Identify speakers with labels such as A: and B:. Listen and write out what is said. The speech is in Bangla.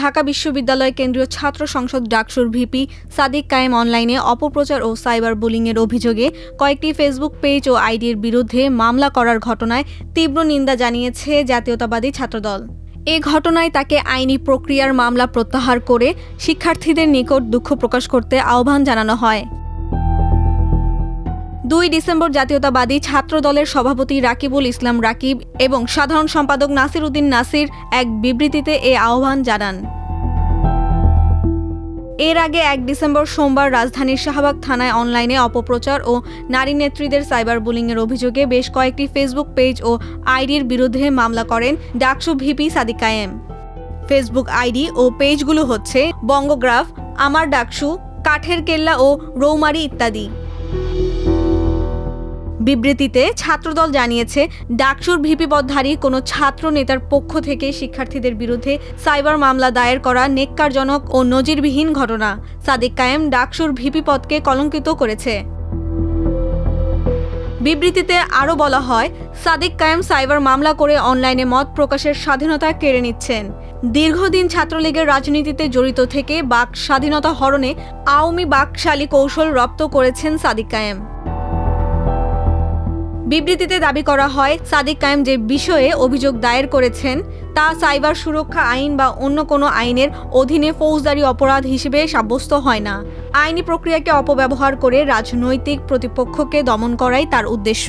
A: ঢাকা বিশ্ববিদ্যালয় কেন্দ্রীয় ছাত্র সংসদ ডাকসুর ভিপি সাদিক কায়েম অনলাইনে অপপ্রচার ও সাইবার বুলিংয়ের অভিযোগে কয়েকটি ফেসবুক পেজ ও আইডির বিরুদ্ধে মামলা করার ঘটনায় তীব্র নিন্দা জানিয়েছে জাতীয়তাবাদী ছাত্রদল। এ ঘটনায় তাকে আইনি প্রক্রিয়ার মামলা প্রত্যাহার করে শিক্ষার্থীদের নিকট দুঃখ প্রকাশ করতে আহ্বান জানানো হয়। দুই ডিসেম্বর জাতীয়তাবাদী ছাত্র দলের সভাপতি রাকিবুল ইসলাম রাকিব এবং সাধারণ সম্পাদক নাসির উদ্দিন নাসির এক বিবৃতিতে এ আহ্বান জানান। এর আগে এক ডিসেম্বর সোমবার রাজধানীর শাহবাগ থানায় অনলাইনে অপপ্রচার ও নারী নেত্রীদের সাইবার বুলিংয়ের অভিযোগে বেশ কয়েকটি ফেসবুক পেজ ও আইডির বিরুদ্ধে মামলা করেন ডাকসু ভিপি সাদিক কায়েম। ফেসবুক আইডি ও পেজগুলো হচ্ছে বঙ্গগ্রাফ, আমার ডাকসু, কাঠের কেল্লা ও রৌমারি ইত্যাদি। বিবৃতিতে ছাত্রদল জানিয়েছে, ডাকসুর ভিপি পদধারী কোনো ছাত্র নেতার পক্ষ থেকে শিক্ষার্থীদের বিরুদ্ধে সাইবার মামলা দায়ের করা নেককারজনক ও নজিরবিহীন ঘটনা। সাদিক কায়েম ডাকসুর ভিপি পদকে কলঙ্কিত করেছে। বিবৃতিতে আরও বলা হয়, সাদিক কায়েম সাইবার মামলা করে অনলাইনে মত প্রকাশের স্বাধীনতা কেড়ে নিচ্ছেন। দীর্ঘদিন ছাত্রলীগের রাজনীতিতে জড়িত থেকে বাক স্বাধীনতা হরণে আওয়ামী বাকশালী কৌশল রপ্ত করেছেন সাদিক কায়েম। বিবৃতিতে দাবি করা হয়, সাদিক কায়েম যে বিষয়ে অভিযোগ দায়ের করেছেন, তা সাইবার সুরক্ষা আইন বা অন্য কোনো আইনের অধীনে ফৌজদারি অপরাধ হিসেবে সাব্যস্ত হয় না। আইনি প্রক্রিয়াকে অপব্যবহার করে রাজনৈতিক প্রতিপক্ষকে দমন করাই তার উদ্দেশ্য।